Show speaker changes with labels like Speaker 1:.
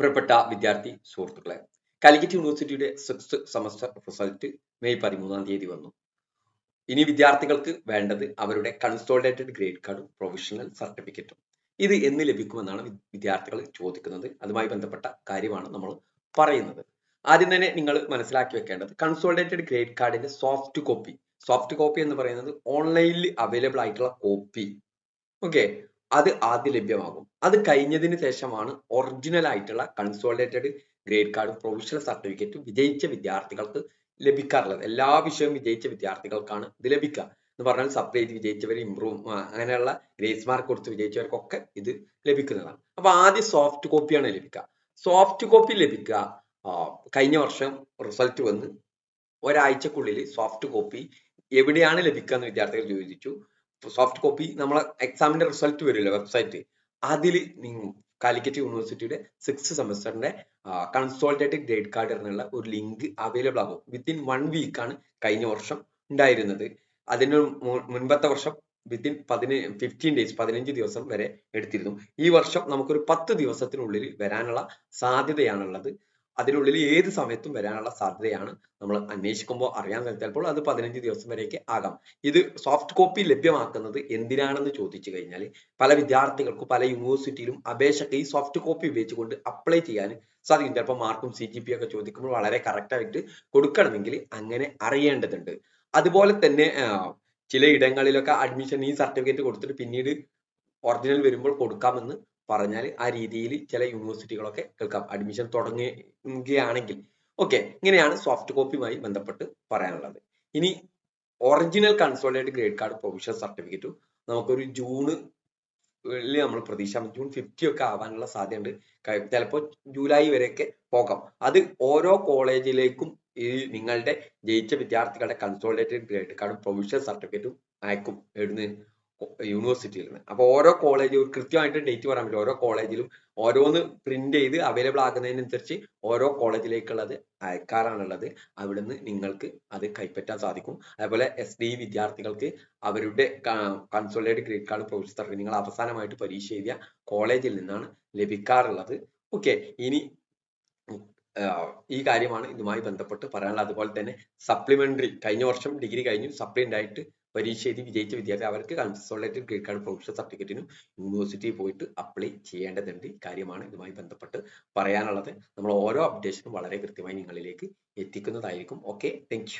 Speaker 1: പ്രിയപ്പെട്ട വിദ്യാർത്ഥി സുഹൃത്തുക്കളെ കാലിക്കറ്റ് യൂണിവേഴ്സിറ്റിയുടെ സിക്സ് സെമസ്റ്റർ റിസൾട്ട് മെയ് പതിമൂന്നാം തീയതി വന്നു. ഇനി വിദ്യാർത്ഥികൾക്ക് വേണ്ടത് അവരുടെ കൺസോൾഡേറ്റഡ് ഗ്രേഡ് കാർഡും പ്രൊഫഷണൽ സർട്ടിഫിക്കറ്റും ഇത് എന്ന് ലഭിക്കുമെന്നാണ് വിദ്യാർത്ഥികൾ ചോദിക്കുന്നത്. അതുമായി ബന്ധപ്പെട്ട കാര്യമാണ് നമ്മൾ പറയുന്നത്. ആദ്യം തന്നെ നിങ്ങൾ മനസ്സിലാക്കി വെക്കേണ്ടത് കൺസോൾഡേറ്റഡ് ഗ്രേഡ് കാർഡിന്റെ സോഫ്റ്റ് കോപ്പി സോഫ്റ്റ് കോപ്പി എന്ന് പറയുന്നത് ഓൺലൈനിൽ അവൈലബിൾ ആയിട്ടുള്ള കോപ്പി ഓക്കെ അത് ആദ്യം ലഭ്യമാകും. അത് കഴിഞ്ഞതിന് ശേഷമാണ് ഒറിജിനൽ ആയിട്ടുള്ള കൺസോളിഡേറ്റഡ് ഗ്രേഡ് കാർഡും പ്രൊഫഷണൽ സർട്ടിഫിക്കറ്റും വിജയിച്ച വിദ്യാർത്ഥികൾക്ക് ലഭിക്കാറുള്ളത്. എല്ലാ വിഷയവും വിജയിച്ച വിദ്യാർത്ഥികൾക്കാണ് ഇത് ലഭിക്കുക. എന്ന് പറഞ്ഞാൽ സപ്ലൈ ചെയ്ത് വിജയിച്ചവർ ഇമ്പ്രൂവ് അങ്ങനെയുള്ള ഗ്രേസ് മാർക്ക് കൊടുത്ത് വിജയിച്ചവർക്കൊക്കെ ഇത് ലഭിക്കുന്നതാണ്. അപ്പൊ ആദ്യം സോഫ്റ്റ് കോപ്പിയാണ് ലഭിക്കുക. സോഫ്റ്റ് കോപ്പി ലഭിക്കുക കഴിഞ്ഞ വർഷം റിസൾട്ട് വന്ന് ഒരാഴ്ചക്കുള്ളിൽ സോഫ്റ്റ് കോപ്പി എവിടെയാണ് ലഭിക്കുക എന്ന് വിദ്യാർത്ഥികൾ ചോദിച്ചു. സോഫ്റ്റ് കോപ്പി നമ്മളെ എക്സാമിന്റെ റിസൾട്ട് വരുമല്ലോ വെബ്സൈറ്റ് അതിൽ കാലിക്കറ്റ് യൂണിവേഴ്സിറ്റിയുടെ സിക്സ് സെമസ്റ്ററിന്റെ കൺസോൾട്ടേറ്റഡ് ഗ്രേഡ് കാർഡ് എന്നുള്ള ഒരു ലിങ്ക് അവൈലബിൾ ആകും. വിത്തിൻ വൺ വീക്ക് ആണ് കഴിഞ്ഞ വർഷം ഉണ്ടായിരുന്നത്. അതിന് മുൻപത്തെ വർഷം വിത്തിൻ പതിന ഫിഫ്റ്റീൻ ഡേയ്സ് പതിനഞ്ച് ദിവസം വരെ എടുത്തിരുന്നു. ഈ വർഷം നമുക്കൊരു പത്ത് ദിവസത്തിനുള്ളിൽ വരാനുള്ള സാധ്യതയാണുള്ളത്. അതിനുള്ളിൽ ഏത് സമയത്തും വരാനുള്ള സാധ്യതയാണ് നമ്മൾ അന്വേഷിക്കുമ്പോൾ അറിയാൻ ചിലപ്പോൾ അത് പതിനഞ്ച് ദിവസം വരെയൊക്കെ ആകാം. ഇത് സോഫ്റ്റ് കോപ്പി ലഭ്യമാക്കുന്നത് എന്തിനാണെന്ന് ചോദിച്ചു കഴിഞ്ഞാൽ പല വിദ്യാർത്ഥികൾക്കും പല യൂണിവേഴ്സിറ്റിയിലും അപേക്ഷയ്ക്ക് ഈ സോഫ്റ്റ് കോപ്പി ഉപയോഗിച്ചുകൊണ്ട് അപ്ലൈ ചെയ്യാൻ സാധിക്കും ചിലപ്പോൾ മാർക്കും സി ജി പി ഒക്കെ ചോദിക്കുമ്പോൾ വളരെ കറക്റ്റായിട്ട് കൊടുക്കണമെങ്കിൽ അങ്ങനെ അറിയേണ്ടതുണ്ട്. അതുപോലെ തന്നെ ചിലയിടങ്ങളിലൊക്കെ അഡ്മിഷൻ ഈ സർട്ടിഫിക്കറ്റ് കൊടുത്തിട്ട് പിന്നീട് ഒറിജിനൽ വരുമ്പോൾ കൊടുക്കാമെന്ന് പറഞ്ഞാൽ ആ രീതിയിൽ ചില യൂണിവേഴ്സിറ്റികളൊക്കെ കേൾക്കാം. അഡ്മിഷൻ തുടങ്ങുകയാണെങ്കിൽ. ഓക്കെ ഇങ്ങനെയാണ് സോഫ്റ്റ് കോപ്പിയുമായി ബന്ധപ്പെട്ട് പറയാനുള്ളത്. ഇനി original consolidate grade card provisional സർട്ടിഫിക്കറ്റും നമുക്കൊരു ജൂണ് നമ്മൾ പ്രതീക്ഷ ജൂൺ ഫിഫ്റ്റി ഒക്കെ ആവാനുള്ള സാധ്യതയുണ്ട്. ചിലപ്പോൾ ജൂലൈ വരെയൊക്കെ പോകാം. അത് ഓരോ കോളേജിലേക്കും ഈ നിങ്ങളുടെ ജയിച്ച വിദ്യാർത്ഥികളുടെ കൺസോളിഡേറ്റഡ് ഗ്രേഡ് കാർഡും പ്രൊവിഷണൽ സർട്ടിഫിക്കറ്റും അയക്കും. എവിടുന്ന്? യൂണിവേഴ്സിറ്റിയിൽ നിന്ന് അപ്പൊ ഓരോ കോളേജ് കൃത്യമായിട്ട് ഡേറ്റ് പറയാൻ പറ്റും ഓരോ കോളേജിലും ഓരോന്ന് പ്രിന്റ് ചെയ്ത് അവൈലബിൾ ആകുന്നതിനനുസരിച്ച് ഓരോ കോളേജിലേക്കുള്ളത് അയക്കാറാണുള്ളത്. അവിടുന്ന് നിങ്ങൾക്ക് അത് കൈപ്പറ്റാൻ സാധിക്കും. അതേപോലെ എസ് ഡി വിദ്യാർത്ഥികൾക്ക് അവരുടെ കൺസോളിഡേറ്റ് ഗ്രേഡ് കാർഡ് സർട്ടിഫിക്കറ്റ് നിങ്ങൾ അവസാനമായിട്ട് പരീക്ഷ എഴുതിയ കോളേജിൽ നിന്നാണ് ലഭിക്കാറുള്ളത്. ഓക്കെ ഇനി ഈ കാര്യമാണ് ഇതുമായി ബന്ധപ്പെട്ട് പറയാനുള്ളത്. അതുപോലെ തന്നെ സപ്ലിമെന്ററി കഴിഞ്ഞ വർഷം ഡിഗ്രി കഴിഞ്ഞു. സപ്ലിമെന്റ് ആയിട്ട് പരീക്ഷ എഴുതി വിജയിച്ച വിദ്യാർത്ഥി അവർക്ക് കൺസോളേറ്റഡ് ഗ്രേഡ് കാർഡ് പ്രൊഫഷണൽ സർട്ടിഫിക്കറ്റിനും യൂണിവേഴ്സിറ്റിയിൽ പോയിട്ട് അപ്ലൈ ചെയ്യേണ്ടതുണ്ട്. കാര്യമാണ് ഇതുമായി ബന്ധപ്പെട്ട് പറയാനുള്ളത്. നമ്മൾ ഓരോ അപ്ഡേഷനും വളരെ കൃത്യമായി നിങ്ങളിലേക്ക് എത്തിക്കുന്നതായിരിക്കും. Okay thank